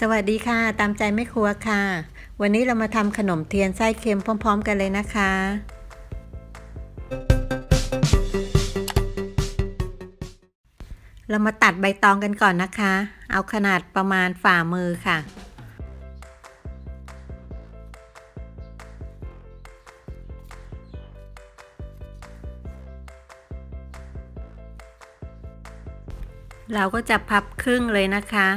สวัสดีค่ะ ตามใจไม่ครัวค่ะ วันนี้เรามาทำขนมเทียนไส้เค็มพร้อม ๆ กันเลยนะคะ เรามาตัดใบตองกันก่อนนะคะ เอาขนาดประมาณฝ่ามือค่ะ เราก็จะพับครึ่งเลยนะคะ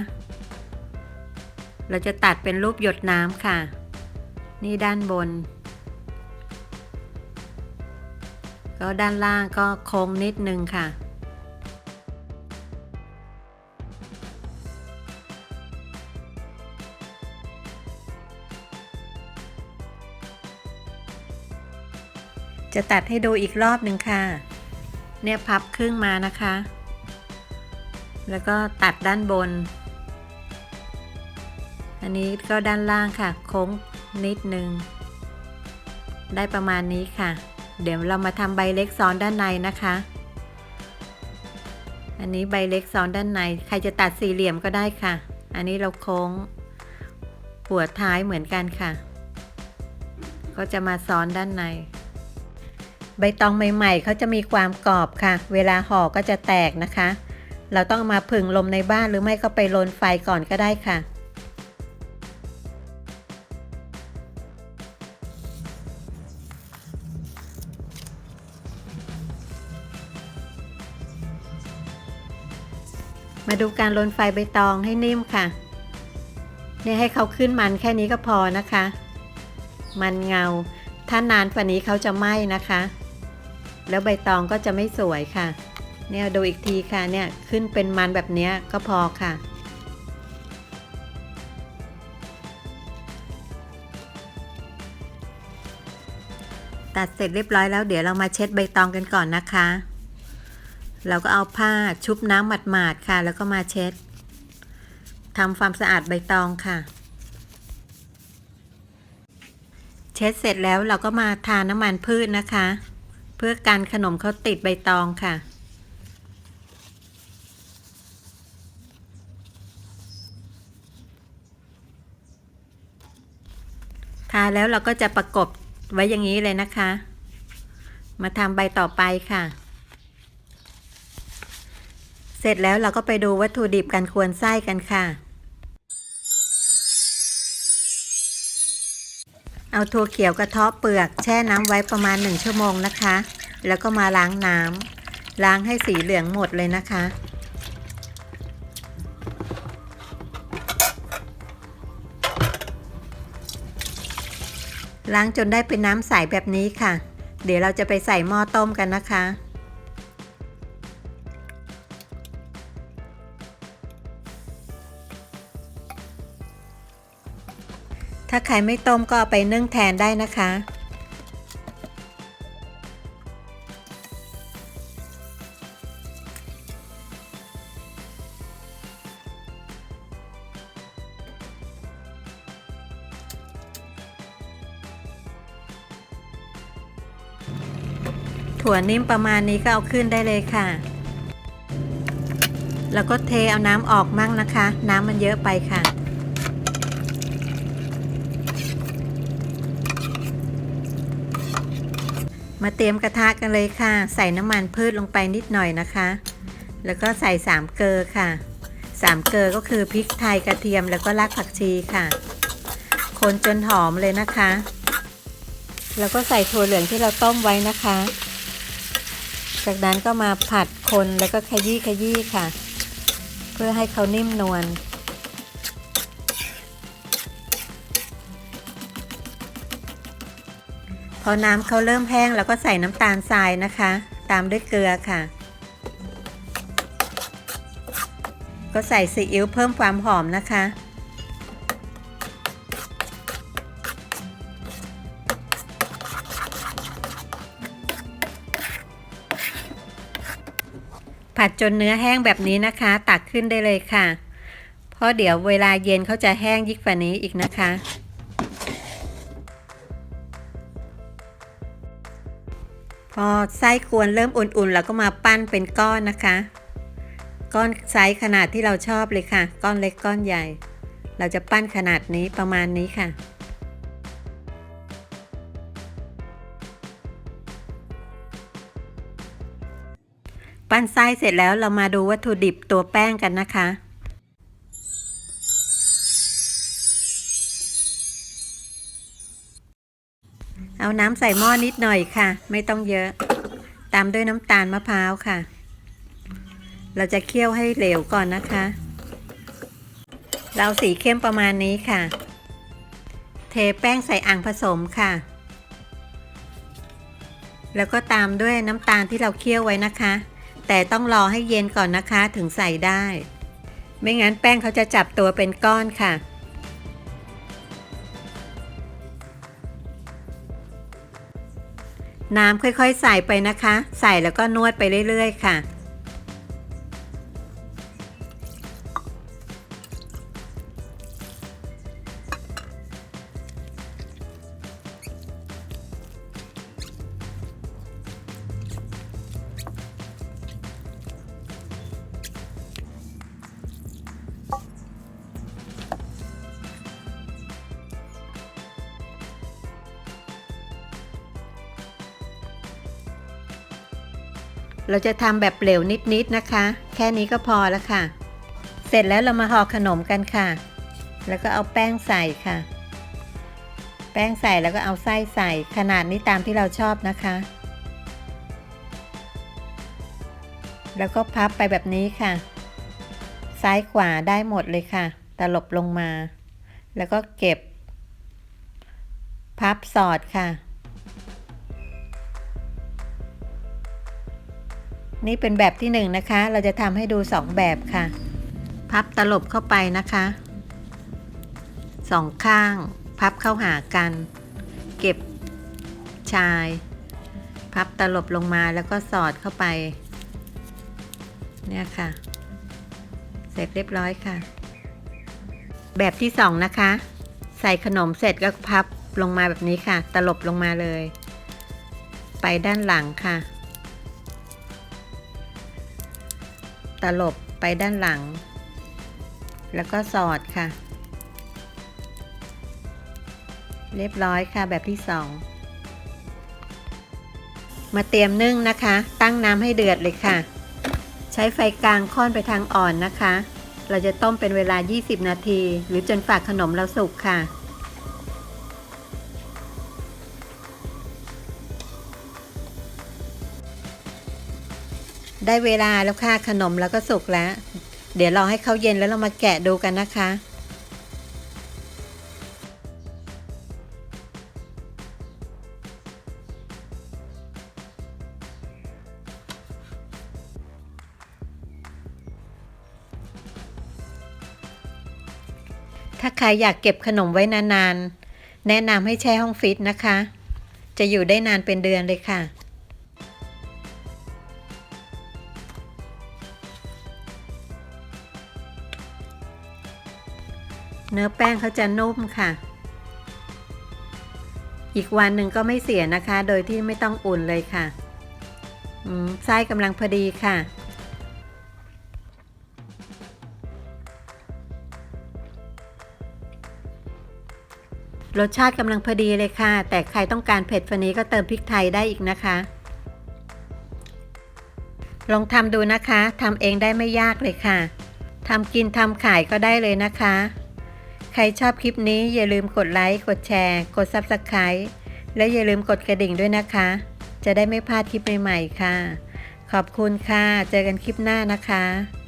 เราจะตัดเป็นรูปหยดน้ำค่ะ นี่ด้านบน ก็ด้านล่างก็โค้งนิดนึงค่ะจะตัดให้ดูอีกรอบหนึ่งค่ะ เนี่ยพับครึ่งมานะคะ แล้วก็ตัดด้านบน นนี้ก็ด้านล่างค่ะ โค้งนิดนึง ได้ประมาณนี้ค่ะ เดี๋ยวเรามาทำใบเล็กซ้อนด้านในนะคะ อันนี้ใบเล็กซ้อนด้านใน ใครจะตัดสี่เหลี่ยมก็ได้ค่ะ อันนี้เราโค้ง หัวท้ายเหมือนกันค่ะ ก็จะมาซ้อนด้านใน ใบตองใหม่ๆเขาจะมีความกรอบค่ะ เวลาห่อก็จะแตกนะคะ เราต้องมาผึ่งลมในบ้านหรือไม่ก็ไปลนไฟก่อนก็ได้ค่ะ มาดูการลนไฟใบตองให้นิ่มค่ะ เนี่ยให้เขาขึ้นมันแค่นี้ก็พอนะคะ มันเงา ถ้านานฝันนี้เขาจะไหม้นะคะ แล้วใบตองก็จะไม่สวยค่ะ เนี่ยดูอีกทีค่ะ เนี่ยขึ้นเป็นมันแบบนี้ก็พอค่ะตัดเสร็จเรียบร้อยแล้วเดี๋ยวเรามาเช็ดใบตองกันก่อนนะคะ เราก็เอาผ้าชุบน้ำหมาดๆค่ะ แล้วก็มาเช็ดทำความสะอาดใบตองค่ะ เช็ดเสร็จแล้วเราก็มาทาน้ำมันพืชนะคะ เพื่อกันขนมเขาติดใบตองค่ะ ทาแล้วเราก็จะประกบไว้อย่างนี้เลยนะคะ มาทำใบต่อไปค่ะ เสร็จแล้วเราก็ไปดูวัตถุดิบกันควรไส้กันค่ะ เอาถั่วเขียวกระเทาะเปลือกแช่น้ำไว้ประมาณ 1 ชั่วโมงนะคะ แล้วก็มาล้างน้ำล้างให้สีเหลืองหมดเลยนะคะ ล้างจนได้เป็นน้ำใสแบบนี้ค่ะ เดี๋ยวเราจะไปใส่หม้อต้มกันนะคะ ถ้าใครไม่ต้มก็เอาไปนึ่งแทนได้นะคะ ถั่วนิ่มประมาณนี้ก็เอาขึ้นได้เลยค่ะ แล้วก็เทเอาน้ำออกมั่งนะคะ น้ำมันเยอะไปค่ะ มาเตรียมกระทะกันเลยค่ะ ใส่น้ำมันพืชลงไปนิดหน่อยนะคะ แล้วก็ใส่สามเกลอค่ะสามเกลอก็คือพริกไทยกระเทียมแล้วก็รากผักชีค่ะ คนจนหอมเลยนะคะ แล้วก็ใส่ถั่วเหลืองที่เราต้มไว้นะคะ จากนั้นก็มาผัดคนแล้วก็ขยี้ขยี้ค่ะ เพื่อให้เขานิ่มนวล พอน้ำเขาเริ่มแห้งแล้วก็ใส่น้ำตาลทรายนะคะ ตามด้วยเกลือค่ะ ก็ใส่ซีอิ๊วเพิ่มความหอมนะคะ ผัดจนเนื้อแห้งแบบนี้นะคะ ตักขึ้นได้เลยค่ะ เพราะเดี๋ยวเวลาเย็นเขาจะแห้งยิ่งกว่านี้อีกนะคะ พอไส้กวนเริ่มอุ่นๆ เราก็มาปั้นเป็นก้อนนะคะ ก้อนไซส์ขนาดที่เราชอบเลยค่ะ ก้อนเล็กก้อนใหญ่ เราจะปั้นขนาดนี้ประมาณนี้ค่ะ ปั้นไส้เสร็จแล้วเรามาดูวัตถุดิบตัวแป้งกันนะคะ เอาน้ำใส่หม้อนิดหน่อยค่ะ ไม่ต้องเยอะ ตามด้วยน้ำตาลมะพร้าวค่ะ เราจะเคี่ยวให้เหลวก่อนนะคะ เราสีเข้มประมาณนี้ค่ะ เทแป้งใส่อ่างผสมค่ะ แล้วก็ตามด้วยน้ำตาลที่เราเคี่ยวไว้นะคะ แต่ต้องรอให้เย็นก่อนนะคะถึงใส่ได้ ไม่งั้นแป้งเขาจะจับตัวเป็นก้อนค่ะ น้ำค่อยๆ ใส่ไปนะคะ ใส่แล้วก็นวดไปเรื่อยๆ ค่ะ เราจะทำแบบเหลวนิดๆนะคะ แค่นี้ก็พอแล้วค่ะ เสร็จแล้วเรามาห่อขนมกันค่ะ แล้วก็เอาแป้งใส่ค่ะ แป้งใส่แล้วก็เอาไส้ใส่ขนาดนี้ตามที่เราชอบนะคะ แล้วก็พับไปแบบนี้ค่ะ ซ้ายขวาได้หมดเลยค่ะ ตลบลงมา แล้วก็เก็บ พับสอดค่ะ นี่เป็นแบบที่หนึ่งนะคะ เราจะทำให้ดูสองแบบค่ะ พับตลบเข้าไปนะคะสองข้าง พับเข้าหากัน เก็บชาย พับตลบลงมาแล้วก็สอดเข้าไป เนี่ยค่ะ เสร็จเรียบร้อยค่ะ แบบที่สองนะคะ ใส่ขนมเสร็จก็พับลงมาแบบนี้ค่ะ ตลบลงมาเลย ไปด้านหลังค่ะ ตลบไปด้านหลัง แล้วก็สอดค่ะ เรียบร้อยค่ะแบบที่สองมาเตรียมนึ่งนะคะ ตั้งน้ำให้เดือดเลยค่ะ ใช้ไฟกลางค่อนไปทางอ่อนนะคะ เราจะต้มเป็นเวลา 20 นาที หรือจนฝากขนมเราสุกค่ะ ได้เวลาแล้วค่ะขนมแล้วก็สุกแล้ว เดี๋ยวรอให้เขาเย็นแล้วเรามาแกะดูกันนะคะ ถ้าใครอยากเก็บขนมไว้นานๆ แนะนำให้แช่ห้องฟรีซนะคะ จะอยู่ได้นานเป็นเดือนเลยค่ะ เนื้อแป้งเขาจะนุ่มค่ะ อีกวันหนึ่งก็ไม่เสียนะคะ โดยที่ไม่ต้องอุ่นเลยค่ะไส้กำลังพอดีค่ะ รสชาติกำลังพอดีเลยค่ะ แต่ใครต้องการเผ็ดฟันนี้ก็เติมพริกไทยได้อีกนะคะ ลองทำดูนะคะทำเองได้ไม่ยากเลยค่ะทำกินทำขายก็ได้เลยนะคะ ใครชอบคลิปนี้อย่าลืมกดไลค์ กดแชร์ กด Subscribe และอย่าลืมกดกระดิ่งด้วยนะคะ จะได้ไม่พลาดคลิปใหม่ๆค่ะ ขอบคุณค่ะ เจอกันคลิปหน้านะคะ